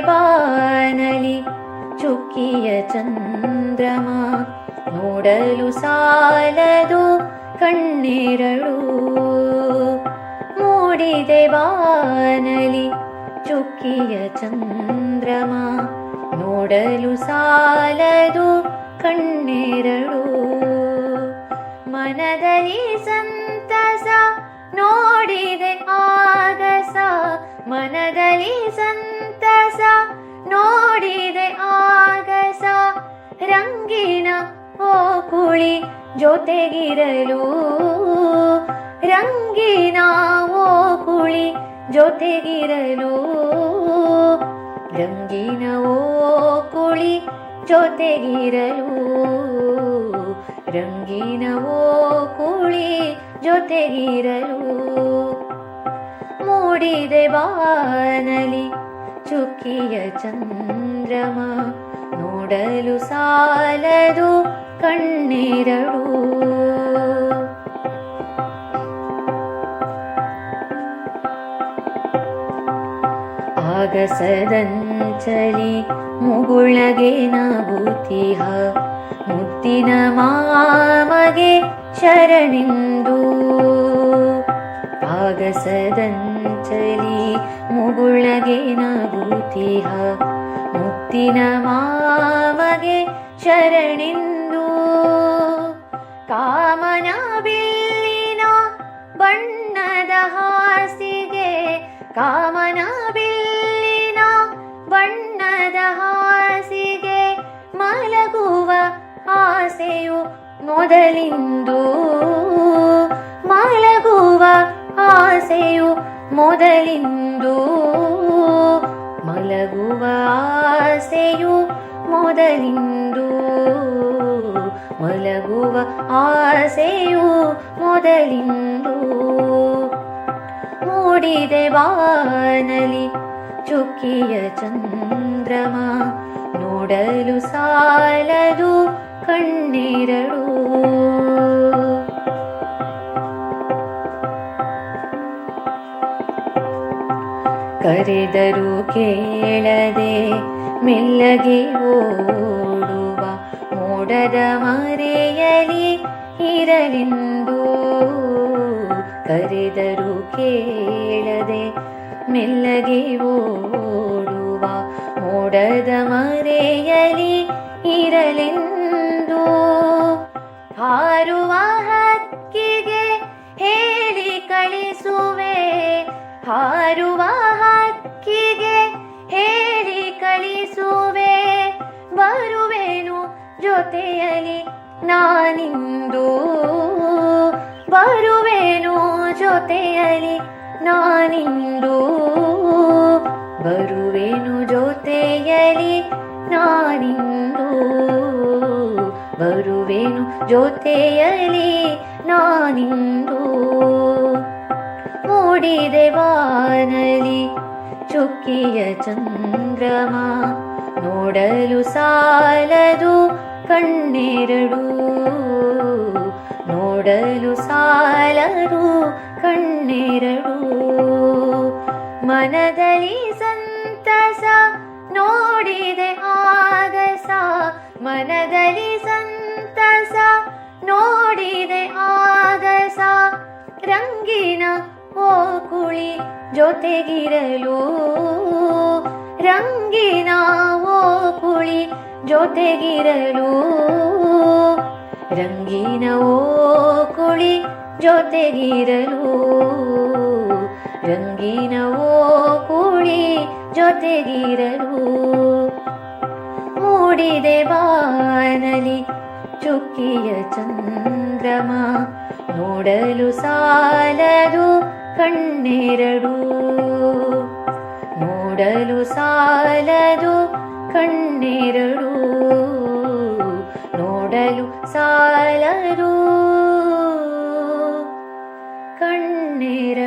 ಬಾನಲಿ ಚುಕ್ಕಿಯ ಚಂದ್ರಮ ನೋಡಲು ಸಾಲದು ಕಣ್ಣೆರಡು ಮೂಡಿದೆ ಬಾನಲಿ ಚುಕ್ಕಿಯ ಚಂದ್ರಮ ನೋಡಲು ಸಾಲದು ಕಣ್ಣೆರಡು ಮನದಲ್ಲಿ ಸಂತಸ ನೋಡಿದೆ ಆಗಸ ಮನದಲ್ಲಿ ಸಂತಸ ನೋಡಿದೆ ಆಗಸ. ರಂಗಿನ ಓ ಕುಳಿ ಜೊತೆಗಿರಲು. ರಂಗಿನ ಓ ಕುಳಿ ಜೊತೆಗಿರಲು. ರಂಗಿನ ಓ ಕುಳಿ ಜೊತೆಗಿರಲು. ರಂಗಿನ ಓ ಕುಳಿ ಜೊತೆಗಿರಲು. ಮೂಡಿದೆ ಬಾನಲಿ ಚುಕ್ಕಿಯ ಚಂದ್ರಮ ನೋಡಲು ಸಾಲದು ಕಣ್ಣೆರಡು ಆಗಸದಂಚಲಿ ಮುಗುಳಗೆ ನಗುತಿಹ ಮುತ್ತಿನ ಮಾಮಗೆ ಶರಣಿಂದು. ಆಗಸದಂಚಲಿ ಮುಗುಳಗೆ ನಗುತಿಹ ಮುತ್ತಿನ ಮಾವಗೆ ಶರಣಿಂದು. ಕಾಮನ ಬಿಲ್ಲಿನ ಬಣ್ಣದ ಹಾಸಿಗೆ. ಕಾಮನ ಬಿಲ್ಲಿನ ಬಣ್ಣದ ಹಾಸಿಗೆ. ಮಲಗುವ ಆಸೆಯು ಮೊದಲಿಂದು. ಮಲಗುವ ಆಸೆಯು ಮೊದಲಿಂದು ಮಲಗುವ ಆಸೆಯು ಮೊದಲಿಂದು ಮಲಗುವ ಆಸೆಯು ಮೊದಲಿಂದು ಮೂಡಿದೆ ಬಾನಲಿ ಚುಕ್ಕಿಯ ಚಂದ್ರಮ ನೋಡಲು ಸಾಲದು ಕಣ್ಣೆರಡು ಕರೆದರು ಕೇಳದೆ ಮೆಲ್ಲಗೆ ಓಡುವ ಮೋಡದ ಮರೆಯಲಿ ಇರಲೆಂದು ಕರೆದರೂ ಕೇಳದೆ ಮೆಲ್ಲಗೆ ಓಡುವ ಮೋಡದ ಮರೆಯಲಿ ಇರಲೆಂದು ಹಾರುವ ಹಕ್ಕಿಗೆ ಹೇಳಿ ಕಳಿಸುವೆ. ಹಾರುವ ಹಕ್ಕಿಗೆ ಹೇಳಿ ಕಳಿಸುವೆ. ಬರುವೆನು ಜೊತೆಯಲಿ ನಾನಿಂದು. ಬರುವೆನು ಜೊತೆಯಲಿ ನಾನಿಂದು. ಬರುವೆನು ಜೊತೆಯಲಿ ನಾನಿಂದು. ಬರುವೆನು ಜೊತೆಯಲಿ ನಾನಿಂದು. ಮೂಡಿದೆ ವಾನಲಿ, ಚುಕ್ಕಿಯ ಚಂದ್ರಮ, ನೋಡಲು ಸಾಲದು ಕಣ್ಣೆರಡು, ನೋಡಲು ಸಾಲದು ಕಣ್ಣೆರಡು. ಮನದಲ್ಲಿ ಸಂತಸ ನೋಡಿದೆ ಆಗಸ, ಮನದಲ್ಲಿ ಸಂತಸ ನೋಡಿದೆ ಆಗಸ, ರಂಗಿನ ಓ ಕುಳಿ ಜೊತೆಗಿರಲು ರಂಗಿನ ಓ ಕುಳಿ ಜೊತೆಗಿರಲು ರಂಗಿನ ಓ ಕುಳಿ ಜೊತೆಗಿರಲು ರಂಗಿನ ಓ ಕುಳಿ ಜೊತೆಗಿರಲು ಮೂಡಿದೆ ಬಾನಲಿ ಚುಕ್ಕಿಯ ಚಂದ್ರಮ ನೋಡಲು ಸಾಲದು ಕಣ್ಣೆರಡು ನೋಡಲು ಸಾಲದು ಕಣ್ಣೆರಡು ನೋಡಲು ಸಾಲದು ಕಣ್ಣೆರಡು